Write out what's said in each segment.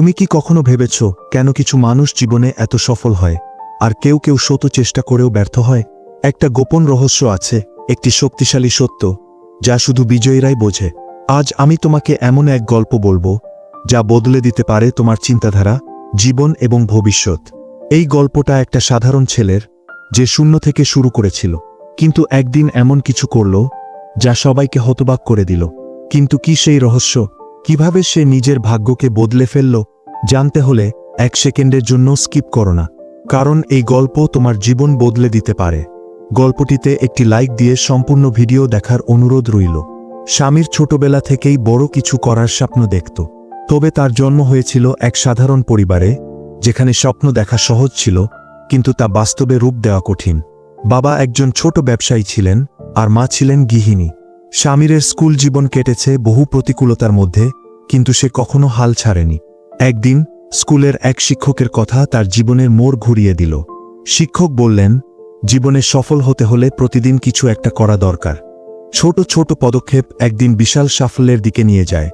তুমি কি কখনো ভেবেছ কেন কিছু মানুষ জীবনে এত সফল হয়, আর কেউ কেউ শত চেষ্টা করেও ব্যর্থ হয়? একটা গোপন রহস্য আছে, একটি শক্তিশালী সত্য, যা শুধু বিজয়ীরাই বোঝে। আজ আমি তোমাকে এমন এক গল্প বলব, যা বদলে দিতে পারে তোমার চিন্তাধারা, জীবন এবং ভবিষ্যৎ। এই গল্পটা একটা সাধারণ ছেলের, যে শূন্য থেকে শুরু করেছিল, কিন্তু একদিন এমন কিছু করল, যা সবাইকে হতবাক করে দিল। কিন্তু কি সেই রহস্য? কীভাবে সে নিজের ভাগ্যকে বদলে ফেলল, জানতে হলে এক সেকেন্ডের জন্য স্কিপ করো না, কারণ এই গল্প তোমার জীবন বদলে দিতে পারে। গল্পটিতে একটি লাইক দিয়ে সম্পূর্ণ ভিডিও দেখার অনুরোধ রইল। স্বামীর ছোটবেলা থেকেই বড় কিছু করার স্বপ্ন দেখত। তবে তার জন্ম হয়েছিল এক সাধারণ পরিবারে, যেখানে স্বপ্ন দেখা সহজ ছিল, কিন্তু তা বাস্তবে রূপ দেওয়া কঠিন। বাবা একজন ছোট ব্যবসায়ী ছিলেন, আর মা ছিলেন গৃহিণী। স্বামীরের স্কুল জীবন কেটেছে বহু প্রতিকূলতার মধ্যে, কিন্তু সে কখনো হাল ছাড়েনি। একদিন, স্কুলের এক শিক্ষকের কথা তার জীবনের মোড় ঘুরিয়ে দিল। শিক্ষক বললেন, জীবনে সফল হতে হলে প্রতিদিন কিছু একটা করা দরকার। ছোট ছোট পদক্ষেপ একদিন বিশাল সাফল্যের দিকে নিয়ে যায়।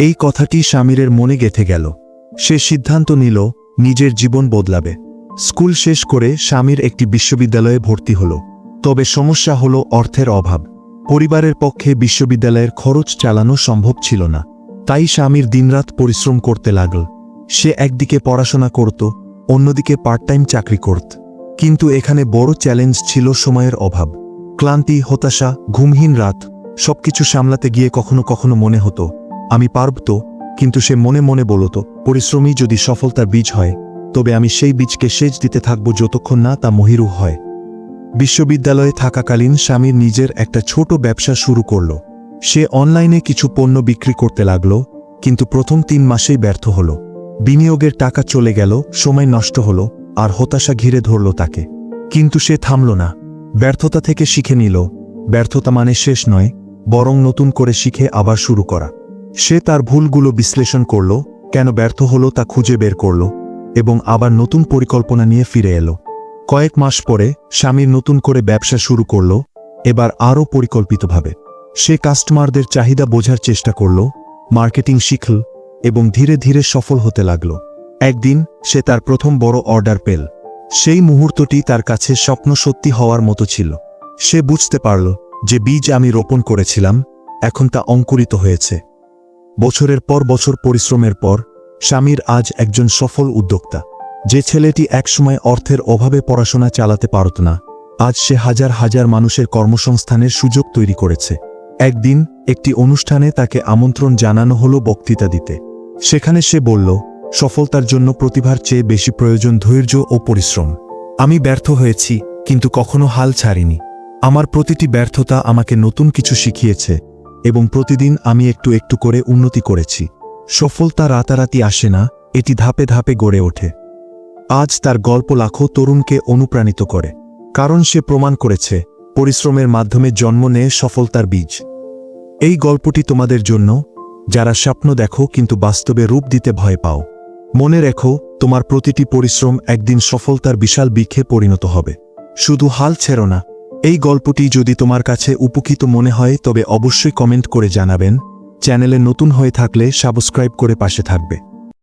এই কথাটি স্বামীরের মনে গেথে গেল। সে সিদ্ধান্ত নিল, নিজের জীবন বদলাবে। স্কুল শেষ করে স্বামীর একটি বিশ্ববিদ্যালয়ে ভর্তি হল। তবে সমস্যা হল অর্থের অভাব। পরিবারের পক্ষে বিশ্ববিদ্যালয়ের খরচ চালানো সম্ভব ছিল না। তাই স্বামীর দিনরাত পরিশ্রম করতে লাগল। সে একদিকে পড়াশোনা করত, অন্যদিকে পার্ট টাইম চাকরি করত। কিন্তু এখানে বড় চ্যালেঞ্জ ছিল সময়ের অভাব। ক্লান্তি, হতাশা, ঘুমহীন রাত, সবকিছু সামলাতে গিয়ে কখনো কখনো মনে হতো, আমি পারব তো? কিন্তু সে মনে মনে বলত পরিশ্রমী যদি সফলতার বীজ হয়, তবে আমি সেই বীজকে সেচ দিতে থাকব যতক্ষণ না তা মহিরু হয়। বিশ্ববিদ্যালয়ে থাকাকালীন স্বামীর নিজের একটা ছোট ব্যবসা শুরু করল। সে অনলাইনে কিছু পণ্য বিক্রি করতে লাগল, কিন্তু প্রথম তিন মাসেই ব্যর্থ হল। বিনিয়োগের টাকা চলে গেল, সময় নষ্ট হল, আর হতাশা ঘিরে ধরল তাকে। কিন্তু সে থামল না। ব্যর্থতা থেকে শিখে নিল, ব্যর্থতা মানে শেষ নয়, বরং নতুন করে শিখে আবার শুরু করা। সে তার ভুলগুলো বিশ্লেষণ করল, কেন ব্যর্থ হল তা খুঁজে বের করল, এবং আবার নতুন পরিকল্পনা নিয়ে ফিরে এলো। কয়েক মাস পরে স্বামীর নতুন করে ব্যবসা শুরু করল, এবার আরও পরিকল্পিতভাবে। সে কাস্টমারদের চাহিদা বোঝার চেষ্টা করল, মার্কেটিং শিখল এবং ধীরে ধীরে সফল হতে লাগল। একদিন সে তার প্রথম বড় অর্ডার পেল। সেই মুহূর্তটি তার কাছে স্বপ্ন সত্যি হওয়ার মতো ছিল। সে বুঝতে পারল যে বীজ আমি রোপণ করেছিলাম, এখন তা অঙ্কুরিত হয়েছে। বছরের পর বছর পরিশ্রমের পর স্বামীর আজ একজন সফল উদ্যোক্তা। যে ছেলেটি একসময় অর্থের অভাবে পড়াশোনা চালাতে পারত না, আজ সে হাজার হাজার মানুষের কর্মসংস্থানের সুযোগ তৈরি করেছে। একদিন একটি অনুষ্ঠানে তাকে আমন্ত্রণ জানানো হলো বক্তৃতা দিতে। সেখানে সে বলল, সফলতার জন্য প্রতিভার চেয়ে বেশি প্রয়োজন ধৈর্য ও পরিশ্রম। আমি ব্যর্থ হয়েছি, কিন্তু কখনো হাল ছাড়িনি। আমার প্রতিটি ব্যর্থতা আমাকে নতুন কিছু শিখিয়েছে এবং প্রতিদিন আমি একটু একটু করে উন্নতি করেছি। সফলতা রাতারাতি আসে না, এটি ধাপে ধাপে গড়ে ওঠে। আজ তার গল্প লাখো তরুণকে অনুপ্রাণিত করে, কারণ সে প্রমাণ করেছে, পরিশ্রমের মাধ্যমে জন্ম নেয় সফলতার বীজ। এই গল্পটি তোমাদের জন্য, যারা স্বপ্ন দেখো কিন্তু বাস্তবে রূপ দিতে ভয় পাও। মনে রেখো, তোমার প্রতিটি পরিশ্রম একদিন সফলতার বিশাল বৃক্ষে পরিণত হবে। শুধু হাল ছেড়ো না, এই গল্পটি যদি তোমার কাছে উপকৃত মনে হয় তবে অবশ্যই কমেন্ট করে জানাবেন। চ্যানেলে নতুন হয়ে থাকলে সাবস্ক্রাইব করে পাশে থাকবে।